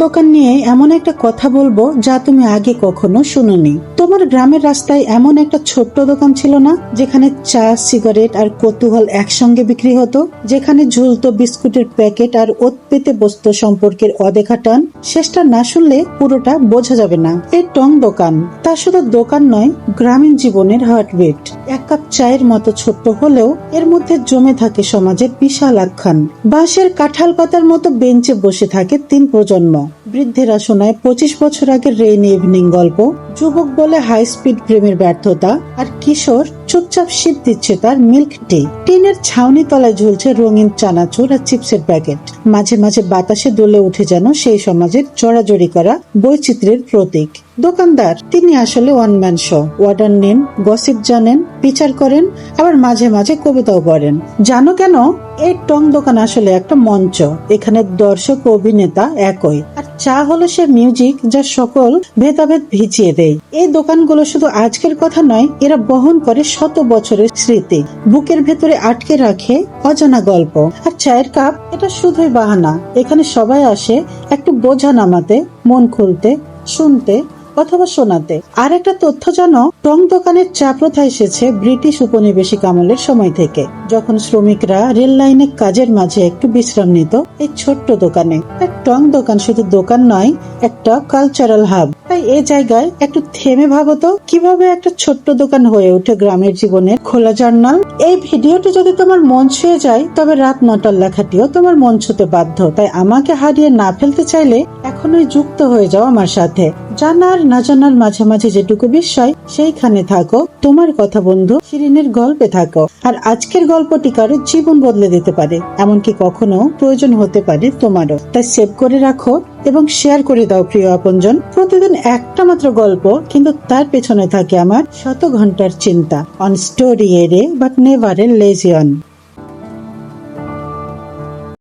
দোকান নিয়ে এমন একটা কথা বলব যা তুমি আগে কখনো শুনোনি। তোমার গ্রামের রাস্তায় এমন একটা ছোট্ট দোকান ছিল না, যেখানে চা, সিগারেট আর কৌতূহল একসঙ্গে বিক্রি হতো, যেখানে ঝুলতো বিস্কুটের প্যাকেট আর ওত বস্তু সম্পর্কের অদেখা টান, শেষটা না শুনলে পুরোটা বোঝা যাবে না। এই টং দোকান। তা শুধু দোকান নয়, গ্রামীণ জীবনের হার্টবিট। এক কাপ চায়ের মতো ছোট্ট হলেও এর মধ্যে জমে থাকে সমাজের বিশাল আখ্যান। বাঁশের কাঁঠাল পাতার মতো বেঞ্চে বসে থাকে তিন প্রজন্ম। বৃদ্ধেরা শোনায় পঁচিশ বছর আগে রেইন ইভিনিং গল্প। যুবক বলে হাই স্পিড প্রেমের ব্যর্থতা আর কিশোর চুপচাপ শীত দিচ্ছে তার মিল্ক টি। টিনের ছাউনি তলায় ঝুলছে রঙিন চানাচুর আর চিপসের প্যাকেট। মাঝে মাঝে বাতাসে দোলে উঠে যেন সেই সমাজের জড়াজড়ি করা বৈচিত্র্যের প্রতীক। দোকানদার, তিনি আসলে ওয়ান ম্যান শো অর্ডার নেন গসিপ জানেন, বিচার করেন, আবার মাঝে মাঝে কবিতাও পড়েন। জানো কেন? এই টং দোকান আসলে একটা মঞ্চ। এখানে দর্শক অভিনেতা একই। চা হলো সে মিউজিক যা সকল ভেদাভেদ ভিজিয়ে দেয়। এই দোকানগুলো শুধু আজকের কথা নয়, এরা বহন করে শত বছরের স্মৃতি। বুকের ভেতরে আটকে রাখে অজানা গল্প। আর চায়ের কাপ, এটা শুধুই বাহানা। এখানে সবাই আসে একটু বোঝা নামাতে মন খুলতে, শুনতে অথবা শোনাতে আর একটা তথ্য যেন টং দোকানের চা প্রথা এসেছে ব্রিটিশ উপনিবেশিক আমলের সময় থেকে। যখন শ্রমিকরা রেল লাইনে কাজের মাঝে একটু বিশ্রাম নিত, এই ছোট্ট দোকানে। এক টং দোকান শুধু দোকান নয়, একটা কালচারাল হাব তাই এই জায়গায় একটু থেমে ভাবো তো। কীভাবে একটা ছোট্ট দোকান হয়ে ওঠে গ্রামের জীবনের খোলা জার্নাল? এই ভিডিওটি যদি তোমার মন ছুঁয়ে যায়, তবে রাত নটার লেখাটিও তোমার মন ছুতে বাধ্য। তাই আমাকে হারিয়ে না ফেলতে চাইলে এখনোই যুক্ত হয়ে যাও আমার সাথে। জানার, না জানার মাঝে মাঝে যেটুকু বিস্ময় সেইখানে থাকো। তোমার কথা বন্ধু শিরিনের গল্পে থাকো। আর আজকের গল্পটি কারও জীবন বদলে দিতে পারে, এমনকি কখনো প্রয়োজন হতে পারে তোমারও। তাই সেভ করে রাখো। এবং শেয়ার করে দাও প্রিয় আপনজন। প্রতিদিন একটা মাত্র গল্প, কিন্তু তার পেছনে থাকে আমার শত ঘণ্টার চিন্তা। অন স্টোরি এরে but never a lazy on